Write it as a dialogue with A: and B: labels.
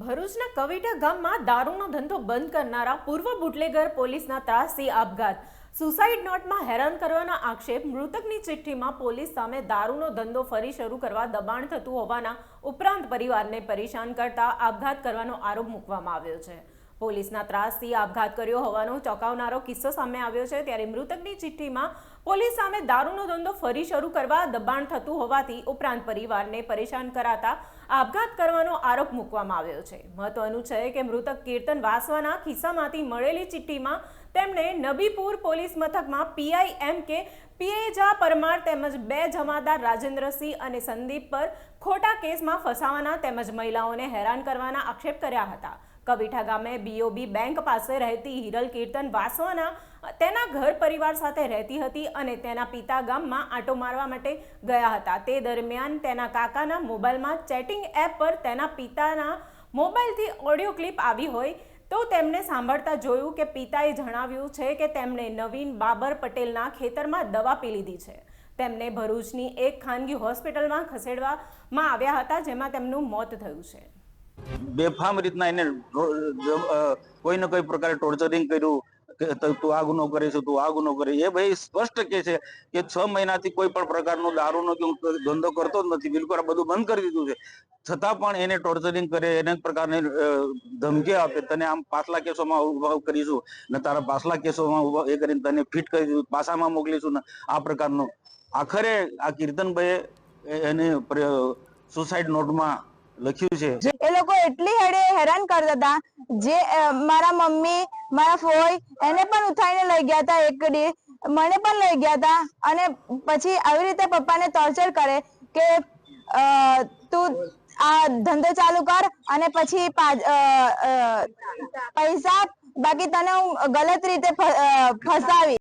A: ભરૂચના કવિટા ગામમાં દારૂનો ધંધો બંધ કરનારા પૂર્વ બુટલેગર પોલીસના ત્રાસથી આપઘાત. સુસાઇડ નોટમાં હેરાન કરવાના આક્ષેપ, મૃતકની ચિઠ્ઠીમાં પોલીસ સામે દારૂનો ધંધો ફરી શરૂ કરવા દબાણ થતું હોવાના ઉપરાંત પરિવારને પરેશાન કરતા આપઘાત કરવાનો આરોપ મૂકવામાં આવ્યો છે. પોલીસના ત્રાસથી આપઘાત કર્યો હોવાનો ચોંકાવનારો કિસ્સો સામે આવ્યો છે. ત્યારે મૃતકની ચિઠ્ઠીમાં પોલીસ સામે દારૂનો ધંધો ફરી શરૂ કરવા દબાણ થતું હોવાથી ઉપરાંત પરિવારને પરેશાન કરાતા આપઘાત કરવાનો આરોપ મૂકવામાં આવ્યો છે. મહત્વનું છે કે મૃતક કીર્તન વાસવાના ખિસ્સામાંથી મળેલી ચિઠ્ઠીમાં તેમણે નબીપુર પોલીસ મથકમાં પીઆઈ એમ કે પીએજા પરમાર તેમજ બે જમાદાર રાજેન્દ્રસિંહ અને સંદીપ પર ખોટા કેસમાં ફસાવાના તેમજ મહિલાઓને હેરાન કરવાના આક્ષેપ કર્યા હતા. કવિઠા ગામે બીઓબી બેંક પાસે રહેતી હિરલ કીર્તન વાસવાના તેના ઘર પરિવાર સાથે રહેતી હતી અને તેના પિતા ગામમાં આંટો મારવા માટે ગયા હતા. તે દરમિયાન તેના કાકાના મોબાઈલમાં ચેટિંગ એપ પર તેના પિતાના મોબાઈલથી ઓડિયો ક્લિપ આવી હોય તો તેમને સાંભળતા જોયું કે પિતાએ જણાવ્યું છે કે તેમણે નવીન બાબર પટેલના ખેતરમાં દવા પી લીધી છે. તેમને ભરૂચની એક ખાનગી હોસ્પિટલમાં ખસેડવામાં આવ્યા હતા, જેમાં તેમનું મોત થયું છે.
B: બેફામ રીતના એને કોઈ ને કોઈ પ્રકારે ટોર્ચરિંગ કર્યું તું આ ગુનો કરે છે તું આ ગુનો કરે એ ભાઈ સ્પષ્ટ કે છે કે છ મહિનાથી કોઈ પણ પ્રકારનો દારૂનો કે ધંધો કરતો જ નથી, બિલકુલ બધું બંધ કરી દીધું છે. છતાં પણ એને ટોર્ચરિંગ કરે, એને પ્રકારની ધમકી આપે, તને આમ પાછલા કેસોમાં ઊભા કરીશું, ને તારા પાછલા કેસોમાં ઊભા એ કરીને તને ફિટ કરી દીધું પાછામાં મોકલીશું, ને આ પ્રકારનું. આખરે આ કીર્તનભાઈએ એને સુસાઇડ નોટમાં લખ્યું છે.
C: એ લોકો એટલી હેડે હેરાન કરતા હતા. જે મારા મમ્મી, મારા ફોઈ, એને પણ ઉઠાઈને લઈ ગયા હતા એક મને પણ લઈ ગયા હતા. અને પછી આવી રીતે પપ્પાને ટોર્ચર કરે કે તું આ ધંધો ચાલુ કર અને પછી પૈસા બાકી તને હું ગલત રીતે ફસાવી